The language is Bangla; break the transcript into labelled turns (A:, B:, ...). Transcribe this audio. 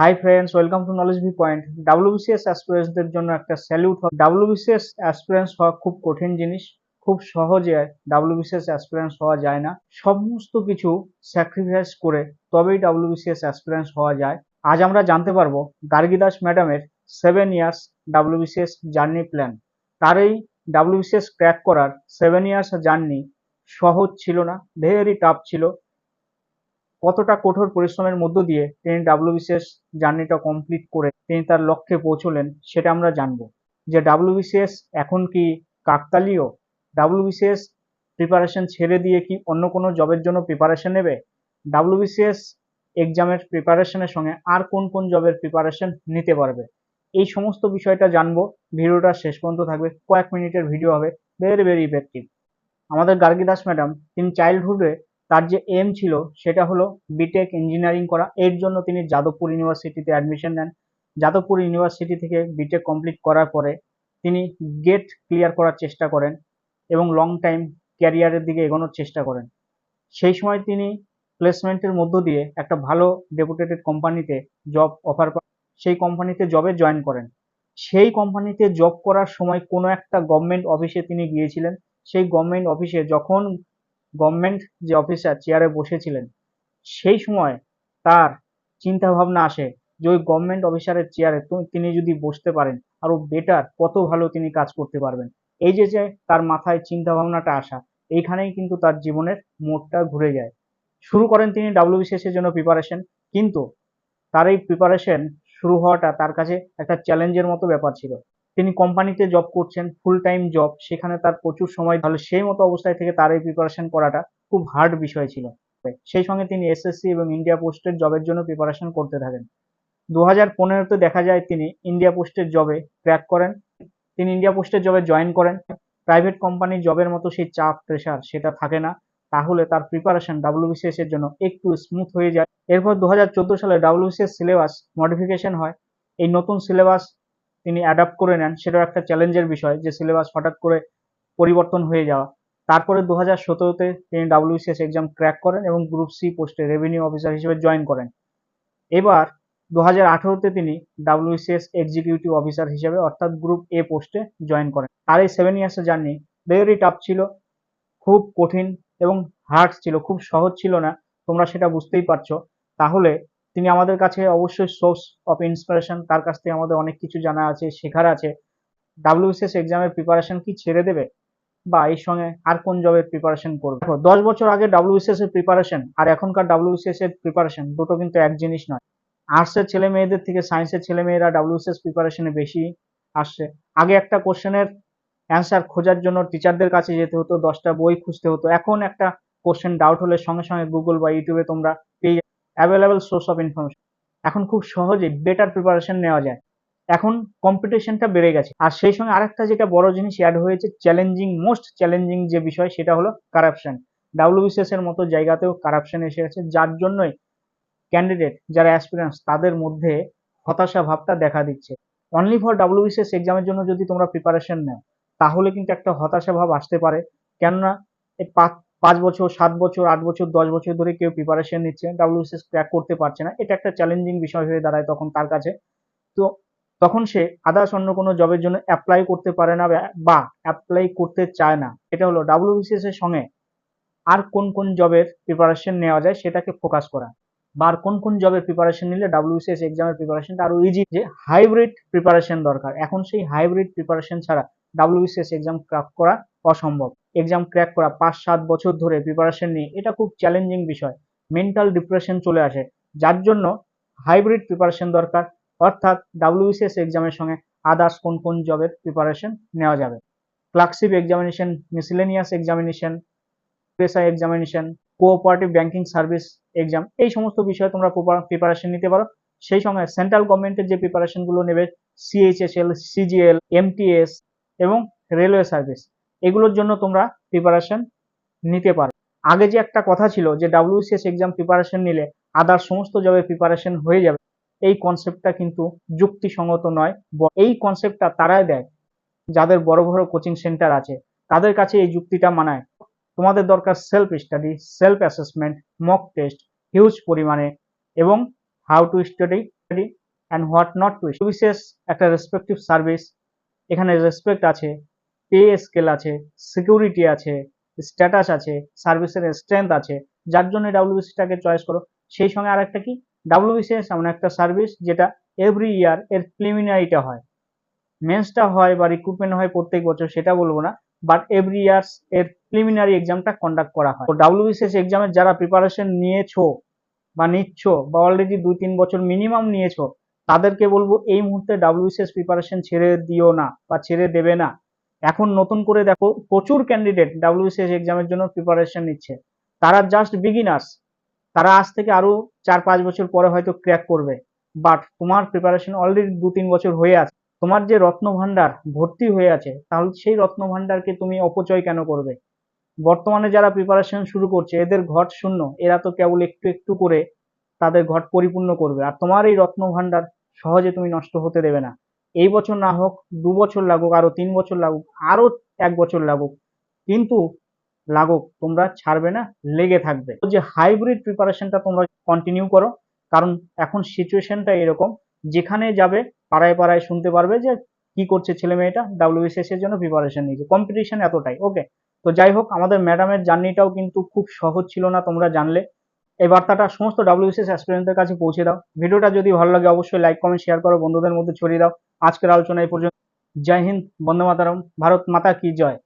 A: Hi friends welcome to knowledge V point WBCS অ্যাসপিরেন্সদের জন্য একটা স্যালিউট হয়। ডাব্লিউবিসিএস অ্যাসপিরেন্স হওয়া খুব কঠিন জিনিস, খুব সহজে ডাব্লিউবিসিএস অ্যাসপিরেন্স হওয়া যায় না। সমস্ত কিছু স্যাক্রিফাইস করে তবেই ডাব্লিউবিসিএস অ্যাসপিরেন্স হওয়া যায়। আজ আমরা জানতে পারব গার্গীদাস ম্যাডামের seven years WBCS journey plan তার এই ডাব্লিউবিসিএস ক্র্যাক করার সেভেন ইয়ার্স জার্নি সহজ ছিল না ভেরি টাফ ছিল। কতটা কঠোর পরিশ্রমের মধ্য দিয়ে তিনি ডাব্লিউবিসিএস জার্নিটা কমপ্লিট করে তিনি তার লক্ষ্যে পৌঁছলেন, সেটা আমরা জানব। যে ডাব্লিউবিসিএস এখন কি কাকতালীয়? ডাব্লিউবিসিএস প্রিপারেশন ছেড়ে দিয়ে কি অন্য কোনো জবের জন্য প্রিপারেশন নেবে? ডাব্লিউবিসিএস এক্সামের প্রিপারেশনের সঙ্গে আর কোন কোন জবের প্রিপারেশন নিতে পারবে? এই সমস্ত বিষয়টা জানব। ভিডিওটা শেষ পর্যন্ত থাকবে। কয়েক মিনিটের ভিডিও হবে। ভেরি ভেরি ইফেক্টিভ আমাদের গার্গী দাস ম্যাডাম, তিনি চাইল্ডহুডে তার যে এম ছিল সেটা হলো বিটেক ইঞ্জিনিয়ারিং করা। এর জন্য তিনি যাদবপুর ইউনিভার্সিটিতে অ্যাডমিশন নেন। যাদবপুর ইউনিভার্সিটি থেকে বিটেক কমপ্লিট করার পরে তিনি গেট ক্লিয়ার করার চেষ্টা করেন এবং লং টাইম ক্যারিয়ারের দিকে এগোনোর চেষ্টা করেন। সেই সময় তিনি প্লেসমেন্টের মধ্য দিয়ে একটা ভালো ডেপুটেটেড কোম্পানিতে জব অফার সেই কোম্পানিতে জবে জয়েন করেন। সেই কোম্পানিতে জব করার সময় কোনো একটা গভর্নমেন্ট অফিসে তিনি গিয়েছিলেন। সেই গভর্নমেন্ট অফিসে যখন গভর্নমেন্ট যে অফিসার চেয়ারে বসেছিলেন, সেই সময় তার চিন্তা ভাবনা আসে যে ওই গভর্নমেন্ট অফিসারের চেয়ারে তিনি যদি বসতে পারেন, আরও বেটার কত ভালো তিনি কাজ করতে পারবেন। এই যে যে তার মাথায় চিন্তা ভাবনাটা আসা, এইখানেই কিন্তু তার জীবনের মোড়টা ঘুরে যায়। শুরু করেন তিনি ডাব্লিউবিসিএস এর জন্য প্রিপারেশন কিন্তু তার এই প্রিপারেশন শুরু হওয়াটা তার কাছে একটা চ্যালেঞ্জের মতো ব্যাপার ছিল। তিনি কোম্পানিতে জব করছেন ফুল টাইম জব সেখানে তার প্রচুর সময়, তাহলে সেই মতো অবস্থায় থেকে তার এই প্রিপারেশন করাটা খুব হার্ড বিষয় ছিল। সেই সঙ্গে তিনি এসএসসি এবং ইন্ডিয়া পোস্টের জবের জন্য প্রিপারেশন করতে থাকেন। দু হাজার পনেরোতে দেখা যায় তিনি ইন্ডিয়া পোস্টের জবে ক্র্যাক করেন। তিনি ইন্ডিয়া পোস্টের জবে জয়েন করেন। প্রাইভেট কোম্পানির জবের মতো সেই চাপ প্রেশার সেটা থাকে না। তাহলে তার প্রিপারেশন ডাব্লিউবিসিএস এর জন্য একটু স্মুথ হয়ে যায়। এরপর দু হাজার চোদ্দ সালে ডাব্লিউবিসিএস সিলেবাস মডিফিকেশন হয়। এই নতুন সিলেবাস তিনি অ্যাডাপ্ট করে নেন, সেটাও একটা চ্যালেঞ্জের বিষয় যে সিলেবাস হঠাৎ করে পরিবর্তন হয়ে যাওয়া। তারপরে দু হাজার সতেরোতে তিনি ডাব্লিউসিএস এক্সাম ক্র্যাক করেন এবং গ্রুপ সি পোস্টে রেভিনিউ অফিসার হিসেবে জয়েন করেন। এবার দু হাজার আঠারোতে তিনি ডাব্লিউসিএস এক্সিকিউটিভ অফিসার হিসেবে অর্থাৎ গ্রুপ এ পোস্টে জয়েন করেন। তার এই সেভেন ইয়ার্সের জার্নি ভেরি টাফ ছিল, খুব কঠিন এবং হার্ড ছিল, খুব সহজ ছিল না, তোমরা সেটা বুঝতেই পারছ। তাহলে তিনি আমাদের কাছে অবশ্যই সোর্স অফ ইন্সপিরেশন তার কাছ থেকে আমাদের অনেক কিছু জানা আছে, শেখার আছে। ডাব্লিউসিএস এক্সামের প্রিপারেশন কি ছেড়ে দেবে? বা এর সঙ্গে আর কোন জবের প্রিপারেশন করবে? দশ বছর আগে ডাব্লিউসিএস এর প্রিপারেশন আর এখনকার ডাব্লিউসিএস এর প্রিপারেশন দুটো কিন্তু এক জিনিস নয়। আর্টসের ছেলে মেয়েদের থেকে সায়েন্সের ছেলে মেয়েরা ডাব্লিউসিএস প্রিপারেশনে বেশি আসছে। আগে একটা কোশ্চেনের অ্যান্সার খোঁজার জন্য টিচারদের কাছে যেতে হতো, দশটা বই খুঁজতে হতো। এখন একটা কোশ্চেন ডাউট হলে সঙ্গে সঙ্গে গুগল বা ইউটিউবে তোমরা পেয়ে অ্যাভেলেবেল সোর্স অফ ইনফরমেশন এখন খুব সহজে বেটার প্রিপারেশন নেওয়া যায়। এখন কম্পিটিশনটা বেড়ে গেছে। আর সেই সঙ্গে আরেকটা যেটা বড় জিনিস অ্যাড হয়েছে চ্যালেঞ্জিং মোস্ট চ্যালেঞ্জিং যে বিষয়, সেটা হলো কারাপশন ডাব্লিউবিসিএস এর মতো জায়গাতেও কারাপশন এসে গেছে, যার জন্যই ক্যান্ডিডেট যারা অ্যাসপিরেন্টস তাদের মধ্যে হতাশা ভাবটা দেখা দিচ্ছে। অনলি ফর ডাব্লিউবিসিএস এক্সামের জন্য যদি তোমরা প্রিপারেশন নাও, তাহলে কিন্তু একটা হতাশা ভাব আসতে পারে। কেননা এই পাঁচ বছর, সাত বছর, আট বছর, দশ বছর ধরে কেউ প্রিপারেশন নিচ্ছে ডাব্লিউবিসিএস ক্র্যাক করতে পারছে না। এটা একটা চ্যালেঞ্জিং বিষয় হয়ে দাঁড়ায় তখন তার কাছে। তো তখন সে আদার্স অন্য কোনো জবের জন্য অ্যাপ্লাই করতে পারে না বা অ্যাপ্লাই করতে চায় না। এটা হলো ডাব্লিউবিসিএস এর সঙ্গে আর কোন কোন জবের প্রিপারেশন নেওয়া যায় সেটাকে ফোকাস করা। বা আর কোন কোন জবের প্রিপারেশন নিলে ডাব্লিউবিসিএস এক্সামের প্রিপারেশনটা আরও ইজি যে হাইব্রিড প্রিপারেশন দরকার। এখন সেই হাইব্রিড প্রিপারেশন ছাড়া ডাব্লিউবিসিএস এক্সাম ক্র্যাক করা অসম্ভব। এক্সাম ক্র্যাক করা পাঁচ, সাত বছর ধরে প্রিপারেশন নিয়ে, এটা খুব চ্যালেঞ্জিং বিষয়। মেন্টাল ডিপ্রেশন চলে আসে। যার জন্য হাইব্রিড প্রিপারেশন দরকার। অর্থাৎ ডাব্লিউবিসিএস এক্সামের সঙ্গে আদার্স কোন কোন জবের প্রিপারেশন নেওয়া যাবে। ক্লার্কশিপ এক্সামিনেশন মিসিলেনিয়াস এক্সামিনেশন পেশা examination cooperative banking service exam এই সমস্ত বিষয়ে তোমরা প্রিপারেশন নিতে পারো। সেই সঙ্গে সেন্ট্রাল গভর্নমেন্টের যে প্রিপারেশনগুলো নেবে সিএইচএসএল সিজিএল এমটিএস এবং রেলওয়ে সার্ভিস এগুলোর জন্য তোমরা প্রিপারেশন নিতে পারো। আগে যে একটা কথা ছিল যে ডাব্লিউসিএস এক্সাম প্রিপারেশন নিলে আদার সমস্ত জবের প্রিপারেশন হয়ে যাবে, এই কনসেপ্টটা কিন্তু যুক্তিসঙ্গত নয়। এই কনসেপ্টটা তারাই দেয়। যাদের বড় বড় কোচিং সেন্টার আছে, তাদের কাছে এই যুক্তিটা মানায়। তোমাদের দরকার self study self assessment mock test huge পরিমাণে এবং how to study study and what not to বিশেষ একটা রেসপেক্টিভ সার্ভিস এখানে রেসপেক্ট আছে পে স্কেল আছে সিকিউরিটি আছে স্ট্যাটাস আছে সার্ভিসের স্ট্রেংথ আছে। যার জন্য ডাব্লিউবিসিটাকে চয়েস করো। সেই সঙ্গে আরেকটা কি? ডাব্লিউবিসিএস এমন একটা সার্ভিস যেটা এভরি ইয়ার এর প্রিলিমিনারিটা হয়। মেন্সটা হয় বা রিক্রুটমেন্ট হয় প্রত্যেক বছর, সেটা বলব না। বাট এভরি ইয়ার্স এর প্রিলিমিনারি এক্সামটা কন্ডাক্ট করা হয়। তো ডাব্লিউবিসিএস এক্সামের যারা প্রিপারেশন নিয়েছো বা নিচ্ছ বা অলরেডি দুই তিন বছর মিনিমাম নিয়েছো, তাদেরকে বলব এই মুহূর্তে ডাব্লিউবিসিএস প্রিপারেশন ছেড়ে দিও না বা ছেড়ে দেবে না। এখন নতুন করে দেখো প্রচুর ক্যান্ডিডেট ডাব্লিউবিসিএস এক্সামের জন্য প্রিপারেশন নিচ্ছে। তারা জাস্ট বিগিনার্স তারা আজ থেকে আরও চার পাঁচ বছর পরে হয়তো ক্র্যাক করবে। বাট তোমার প্রিপারেশন অলরেডি দু তিন বছর হয়ে আছে। তোমার যে রত্ন ভান্ডার ভর্তি হয়ে আছে, তাহলে সেই রত্ন ভান্ডারকে তুমি অপচয় কেন করবে? বর্তমানে যারা প্রিপারেশন শুরু করছে, এদের ঘট শূন্য। এরা তো কেবল একটু একটু করে তাদের ঘট পরিপূর্ণ করবে। আর তোমার এই রত্ন ভান্ডার সহজে তুমি নষ্ট হতে দেবে না। এই বছর না হোক, দু বছর লাগুক, আরও তিন বছর লাগুক, আরও এক বছর লাগুক, কিন্তু লাগুক, তোমরা ছাড়বে না, লেগে থাকবে। যে হাইব্রিড প্রিপারেশনটা তোমরা কন্টিনিউ করো, কারণ এখন সিচুয়েশনটা এরকম, যেখানে যাবে, পাড়ায় পাড়ায় শুনতে পারবে যে কি করছে ছেলে মেয়েটা ডাব্লিউবিসিএস এর জন্য প্রিপারেশন নিয়েছে। কম্পিটিশন এতটাই ওকে তো যাই হোক, আমাদের ম্যাডামের জার্নিটাও কিন্তু খুব সহজ ছিল না তোমরা জানলে। এই বার্তাটা সমস্ত ডাব্লিউবিসিএস অ্যাসপিরেন্টদের কাছে পৌঁছে দাও। ভিডিওটা যদি ভালো লাগে, অবশ্যই লাইক কমেন্ট শেয়ার করো, বন্ধুদের মধ্যে ছড়িয়ে দাও। আজকের আলোচনা এই পর্যন্ত। জয় হিন্দ, বন্দে মাতারম। ভারত মাতা কি জয়?